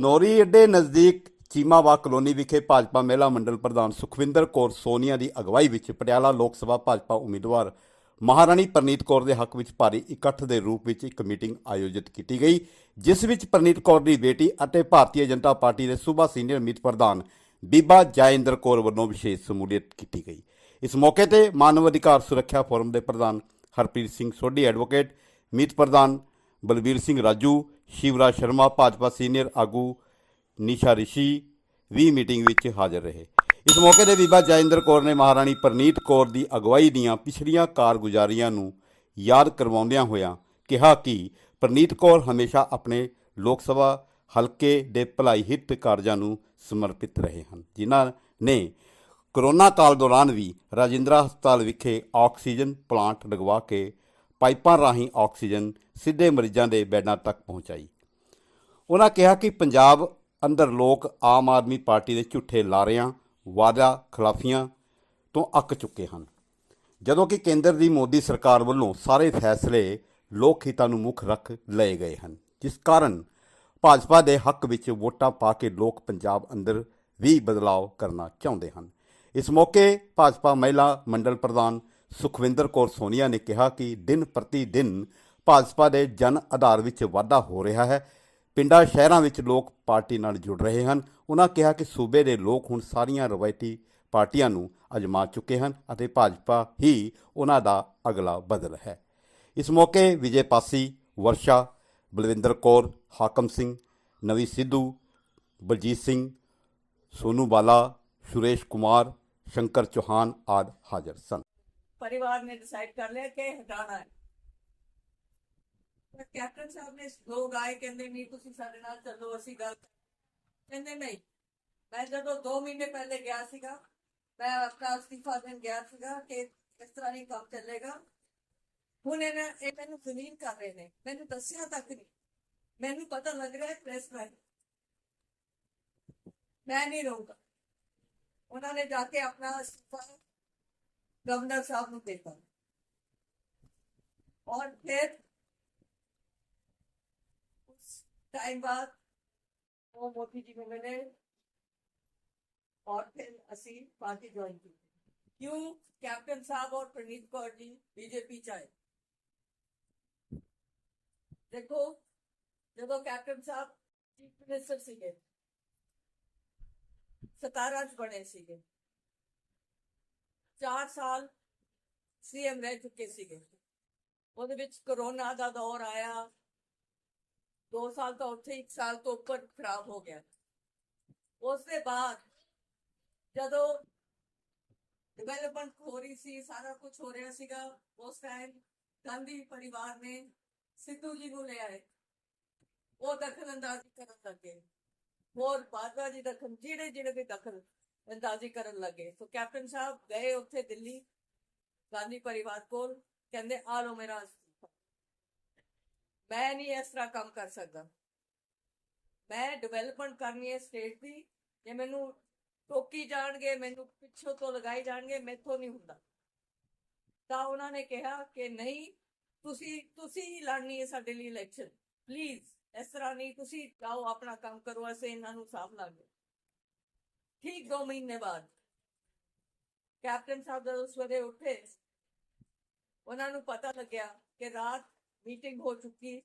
ਸਨੌਰੀ ਅੱਡੇ ਨਜ਼ਦੀਕ ਚੀਮਾਵਾ ਕਲੋਨੀ ਵਿਖੇ ਭਾਜਪਾ ਮਹਿਲਾ ਮੰਡਲ ਪ੍ਰਧਾਨ ਸੁਖਵਿੰਦਰ ਕੌਰ ਸੋਨੀਆ ਦੀ ਅਗਵਾਈ ਵਿੱਚ ਪਟਿਆਲਾ ਲੋਕ ਸਭਾ ਭਾਜਪਾ ਉਮੀਦਵਾਰ ਮਹਾਰਾਣੀ ਪ੍ਰਨੀਤ ਕੌਰ ਦੇ ਹੱਕ ਵਿੱਚ ਭਾਰੀ ਇਕੱਠ ਦੇ ਰੂਪ ਵਿੱਚ ਇੱਕ ਮੀਟਿੰਗ ਆਯੋਜਿਤ ਕੀਤੀ ਗਈ, ਜਿਸ ਵਿੱਚ ਪ੍ਰਨੀਤ ਕੌਰ ਦੀ ਬੇਟੀ ਅਤੇ ਭਾਰਤੀ ਜਨਤਾ ਪਾਰਟੀ ਦੇ ਸੂਬਾ ਸੀਨੀਅਰ ਮੀਤ ਪ੍ਰਧਾਨ ਬੀਬਾ ਜੈਇੰਦਰ ਕੌਰ ਵੱਲੋਂ ਵਿਸ਼ੇਸ਼ ਸਮੂਲੀਅਤ ਕੀਤੀ ਗਈ। ਇਸ ਮੌਕੇ ਤੇ ਮਾਨਵ ਅਧਿਕਾਰ ਸੁਰੱਖਿਆ ਫੋਰਮ ਦੇ ਪ੍ਰਧਾਨ ਹਰਪ੍ਰੀਤ ਸਿੰਘ ਸੋਢੀ ਐਡਵੋਕੇਟ, ਮੀਤ ਪ੍ਰਧਾਨ ਬਲਬੀਰ ਸਿੰਘ ਰਾਜੂ ਸ਼ਿਵਰਾਜ ਸ਼ਰਮਾ, ਭਾਜਪਾ ਸੀਨੀਅਰ ਆਗੂ ਨਿਸ਼ਾ ਰਿਸ਼ੀ ਵੀ ਮੀਟਿੰਗ ਵਿੱਚ ਹਾਜ਼ਰ ਰਹੇ। ਇਸ ਮੌਕੇ ਤੇ ਬੀਬਾ ਜੈਇੰਦਰ ਕੌਰ ਨੇ ਮਹਾਰਾਣੀ ਪ੍ਰਨੀਤ ਕੌਰ ਦੀ ਅਗਵਾਈ ਦੀਆਂ ਪਿਛਲੀਆਂ ਕਾਰਗੁਜ਼ਾਰੀਆਂ ਨੂੰ ਯਾਦ ਕਰਵਾਉਂਦਿਆਂ ਹੋਇਆਂ ਕਿਹਾ ਕਿ ਪ੍ਰਨੀਤ ਕੌਰ ਹਮੇਸ਼ਾ ਆਪਣੇ ਲੋਕ ਸਭਾ ਹਲਕੇ ਦੇ ਭਲਾਈ ਹਿੱਤ ਕਾਰਜਾਂ ਨੂੰ ਸਮਰਪਿਤ ਰਹੇ ਹਨ। ਜਿਨ੍ਹਾਂ ਨੇ ਕਰੋਨਾ ਕਾਲ ਦੌਰਾਨ ਵੀ ਰਾਜਿੰਦਰਾ ਹਸਪਤਾਲ ਵਿਖੇ ਆਕਸੀਜਨ ਪਲਾਂਟ ਲਗਵਾ ਕੇ ਪਾਈਪਾਂ ਰਾਹੀਂ ਆਕਸੀਜਨ ਸਿੱਧੇ ਮਰੀਜ਼ਾਂ ਦੇ ਬੈੱਡਾਂ ਤੱਕ ਪਹੁੰਚਾਈ। ਉਹਨਾਂ ਕਿਹਾ ਕਿ ਪੰਜਾਬ ਅੰਦਰ ਲੋਕ ਆਮ ਆਦਮੀ ਪਾਰਟੀ ਦੇ ਝੂਠੇ ਲਾਰਿਆਂ, ਵਾਅਦਾ ਖਿਲਾਫੀਆਂ ਤੋਂ ਅੱਕ ਚੁੱਕੇ ਹਨ। ਜਦੋਂ ਕਿ ਕੇਂਦਰ ਦੀ ਮੋਦੀ ਸਰਕਾਰ ਵੱਲੋਂ ਸਾਰੇ ਫੈਸਲੇ ਲੋਕ ਹਿੱਤਾਂ ਨੂੰ ਮੁੱਖ ਰੱਖ ਲਏ ਗਏ ਹਨ, ਜਿਸ ਕਾਰਨ ਭਾਜਪਾ ਦੇ ਹੱਕ ਵਿੱਚ ਵੋਟਾਂ ਪਾ ਕੇ ਲੋਕ ਪੰਜਾਬ ਅੰਦਰ ਵੀ ਬਦਲਾਅ ਕਰਨਾ ਚਾਹੁੰਦੇ ਹਨ। ਇਸ ਮੌਕੇ ਭਾਜਪਾ ਮਹਿਲਾ ਮੰਡਲ ਪ੍ਰਧਾਨ ਸੁਖਵਿੰਦਰ ਕੌਰ ਸੋਨੀਆ ਨੇ ਕਿਹਾ ਕਿ ਦਿਨ ਪ੍ਰਤੀ ਦਿਨ ਭਾਜਪਾ ਦੇ ਜਨ ਆਧਾਰ ਵਿੱਚ ਵਾਧਾ ਹੋ ਰਿਹਾ ਹੈ। ਪਿੰਡਾਂ, ਸ਼ਹਿਰਾਂ ਵਿੱਚ ਲੋਕ ਪਾਰਟੀ ਨਾਲ ਜੁੜ ਰਹੇ ਹਨ। ਉਹਨਾਂ ਕਿਹਾ ਕਿ ਸੂਬੇ ਦੇ ਲੋਕ ਹੁਣ ਸਾਰੀਆਂ ਰਵਾਇਤੀ ਪਾਰਟੀਆਂ ਨੂੰ ਅਜਮਾ ਚੁੱਕੇ ਹਨ ਅਤੇ ਭਾਜਪਾ ਹੀ ਉਹਨਾਂ ਦਾ ਅਗਲਾ ਬਦਲ ਹੈ। ਇਸ ਮੌਕੇ ਵਿਜੇ ਪਾਸੀ, ਵਰਸ਼ਾ, ਬਲਵਿੰਦਰ ਕੌਰ, ਹਾਕਮ ਸਿੰਘ, ਨਵੀ ਸਿੱਧੂ, ਬਲਜੀਤ ਸਿੰਘ, ਸੋਨੂ ਬਾਲਾ, ਸੁਰੇਸ਼ ਕੁਮਾਰ, ਸ਼ੰਕਰ ਚੌਹਾਨ ਆਦ ਹਾਜ਼ਰ ਸਨ। परिवार ने डिसाइड कर लिया कि हटाना है ਪਰ ਕੈਪਟਨ ਸਾਹਿਬ ਨੇ ਲੋਕ ਆਏ ਕਹਿੰਦੇ ਨਹੀਂ ਤੁਸੀਂ ਸਾਡੇ ਨਾਲ ਚੱਲੋ ਅਸੀਂ ਗੱਲ ਕਹਿੰਦੇ ਨਹੀਂ ਮੈਂ ਜਦੋਂ 2 ਮਹੀਨੇ ਪਹਿਲੇ ਗਿਆ ਸੀਗਾ ਮੈਂ ਆਪਣਾ ਅਸਤੀਫਾ ਦੇਣ ਗਿਆ ਸੀਗਾ ਕਿ ਇਸ ਤਰ੍ਹਾਂ ਨਹੀਂ ਕੰਮ ਚੱਲੇਗਾ ਹੁਣ ਇਹਨਾਂ ਇਹ ਮੈਨੂੰ ਜ਼ਮੀਨ ਕਰ ਰਹੇ ਨੇ ਮੈਨੂੰ ਦੱਸਿਆ ਤੱਕ ਨਹੀਂ ਮੈਨੂੰ ਪਤਾ ਲੱਗ ਰਿਹਾ ਪ੍ਰੈਸ ਰਾਹੀਂ ਮੈਂ ਨਹੀਂ ਰਹੂੰਗਾ ਉਹਨਾਂ ਨੇ ਜਾ ਕੇ ਆਪਣਾ ਅਸਤੀਫਾ गवर्नर साहब को देखा। और फिर उस टाइम बाद वो मोदी जी को मिले और फिर असीम पार्टी ज्वाइन की क्यों? कैप्टन साहब और प्रणीत कौर जी बीजेपी चाहे। देखो देखो कैप्टन साहब चीफ मिनिस्टर सीगे सताराज बने सीगे 4 ਸਾਲ ਸੀਐਮ ਰਹਿ ਚੁੱਕੇ ਸੀਗੇ। ਉਹਦੇ ਵਿੱਚ ਕਰੋਨਾ ਦਾ ਦੌਰ ਆਇਆ। 2 ਸਾਲ ਤਾਂ ਉੱਥੇ 1 ਸਾਲ ਤੋਂ ਉੱਪਰ ਖਰਾਬ ਹੋ ਗਿਆ। ਉਸ ਦੇ ਬਾਅਦ ਜਦੋਂ ਡਿਵੈਲਪਮੈਂਟ ਹੋ ਰਹੀ ਸੀ, ਸਾਰਾ ਕੁਝ ਹੋ ਰਿਹਾ ਸੀਗਾ, ਉਸ ਟਾਈਮ ਗਾਂਧੀ ਪਰਿਵਾਰ ਨੇ ਸਿੱਧੂ ਜੀ ਨੂੰ ਲੈ ਆਏ। ਉਹ ਦਖਲ ਅੰਦਾਜ਼ੀ ਕਰਨ ਲੱਗੇ ਹੋਰ ਬਾਦਵਾ ਜੀ ਦਖਲ ਜਿਹੜੇ ਜਿਹੜੇ ਵੀ ਦਖਲ ਅੰਦਾਜ਼ੀ ਕਰਨ ਲੱਗੇ। ਸੋ ਕੈਪਟਨ ਸਾਹਿਬ ਗਏ ਉੱਥੇ ਦਿੱਲੀ, ਗਾਂਧੀ ਪਰਿਵਾਰ ਕੋਲ, ਕਹਿੰਦੇ, ਆ ਲੋ ਮੇਰਾ ਮੈਂ ਨਹੀਂ ਇਸ ਤਰ੍ਹਾਂ ਕੰਮ ਕਰ ਸਕਦਾ। ਮੈਂ ਡਿਵੈਲਪਮੈਂਟ ਕਰਨੀ ਹੈ ਸਟੇਟ ਦੀ। ਜੇ ਮੈਨੂੰ ਟੋਕੀ ਜਾਣਗੇ, ਮੈਨੂੰ ਪਿੱਛੋਂ ਤੋਂ ਲਗਾਈ ਜਾਣਗੇ, ਮੈਥੋਂ ਨਹੀਂ ਹੁੰਦਾ। ਤਾਂ ਉਹਨਾਂ ਨੇ ਕਿਹਾ ਕਿ, ਨਹੀਂ, ਤੁਸੀਂ ਤੁਸੀਂ ਹੀ ਲੜਨੀ ਹੈ ਸਾਡੇ ਲਈ ਇਲੈਕਸ਼ਨ ਪਲੀਜ਼ ਇਸ ਤਰ੍ਹਾਂ ਨਹੀਂ। ਤੁਸੀਂ ਜਾਓ, ਆਪਣਾ ਕੰਮ ਕਰੋ, ਅਸੀਂ ਇਹਨਾਂ ਨੂੰ ਸਾਫ਼ ਲਾਂਗੇ। ਠੀਕ 2 ਮਹੀਨੇ ਬਾਅਦ। ਕੈਪਟਨ ਸਾਹਿਬ ਜਦੋਂ ਸਵੇਰੇ ਉੱਠੇ, ਉਹਨਾਂ ਨੂੰ ਪਤਾ ਲੱਗਿਆ ਕਿ ਰਾਤ ਮੀਟਿੰਗ ਹੋ ਚੁੱਕੀ।